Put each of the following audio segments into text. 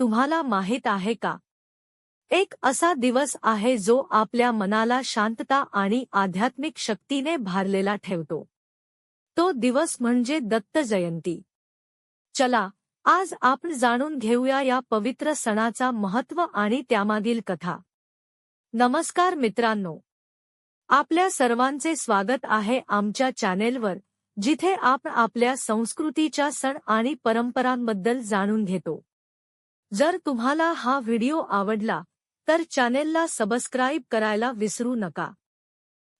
तुम्हाला माहीत आहे का? एक असा दिवस आहे जो आपल्या मनाला शांतता आणि आध्यात्मिक शक्तीने भारलेला ठेवतो. तो दिवस म्हणजे दत्त जयंती. चला आज आपण जाणून घेऊया या पवित्र सणाचा महत्त्व आणि त्यामागील कथा. नमस्कार मित्रांनो. आपल्या सर्वांचे स्वागत आहे आमच्या चॅनेलवर जिथे आपण आपल्या संस्कृतीच्या सण आणि परंपरांबद्दल जाणून घेतो. जर तुम्हाला हा व्हिडिओ आवडला तर चॅनेलला सबस्क्राईब करायला विसरू नका.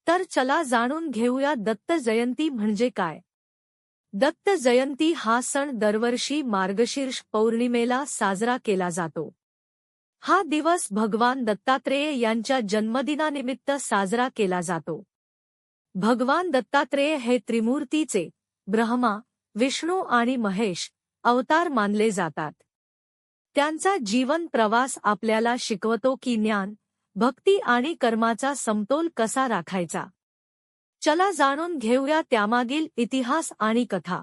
तर चला जाणून घेऊया दत्त जयंती म्हणजे काय. दत्त जयंती हा सण दरवर्षी मार्गशीर्ष पौर्णिमेला साजरा केला जातो. हा दिवस भगवान दत्तात्रेय यांच्या जन्मदिनानिमित्त साजरा केला जातो. भगवान दत्तात्रेय हे त्रिमूर्तीचे ब्रह्मा विष्णू आणि महेश अवतार मानले जातात. त्यांचा जीवन प्रवास आपल्याला शिकवतो की ज्ञान भक्ती आणि कर्माचा समतोल कसा राखायचा? चला जाणून घेऊया त्यामागील इतिहास आणि कथा.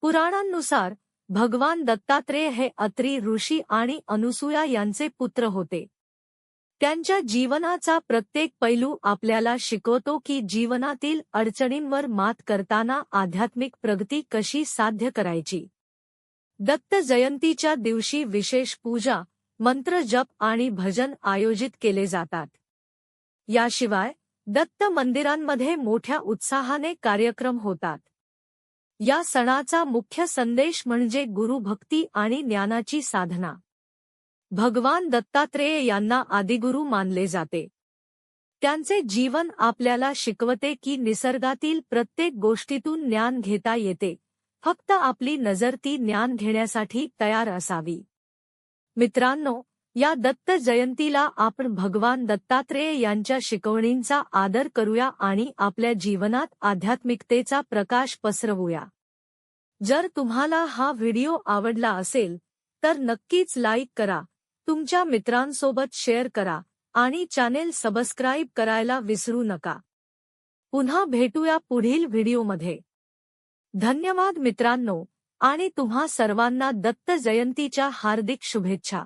पुराणांनुसार भगवान दत्तात्रेय हे अत्री ऋषी आणि अनुसूया यांचे पुत्र होते. त्यांच्या जीवनाचा प्रत्येक पैलू आपल्याला शिकवतो की जीवनातील अडचणींवर मात करताना आध्यात्मिक प्रगती कशी साध्य करायची. दत्त जयंतीच्या दिवशी विशेष पूजा मंत्र जप आणि भजन आयोजित केले जातात. याशिवाय दत्त मंदिरांमध्ये मोठ्या उत्साहाने कार्यक्रम होतात. या सणाचा मुख्य संदेश म्हणजे गुरुभक्ती आणि ज्ञानाची साधना. भगवान दत्तात्रेय यांना आदिगुरु मानले जाते. त्यांचे जीवन आपल्याला शिकवते की निसर्गातील प्रत्येक गोष्टीतून ज्ञान घेता येते. फक्त आपली नजर ती ज्ञान घेण्यासाठी तयार असावी. मित्रांनो या दत्त जयंतीला आपण भगवान दत्तात्रेय यांच्या शिकवणींचा आदर करूया आणि आपल्या जीवनात आध्यात्मिकतेचा प्रकाश पसरवूया. जर तुम्हाला हा व्हिडिओ आवडला असेल तर नक्कीच लाईक करा तुमच्या मित्रांसोबत शेअर करा आणि चॅनेल सबस्क्राईब करायला विसरू नका. पुन्हा भेटूया पुढील व्हिडिओमध्ये. धन्यवाद मित्रांनो. आणि तुम्हा सर्वांना दत्त जयंतीच्या हार्दिक शुभेच्छा.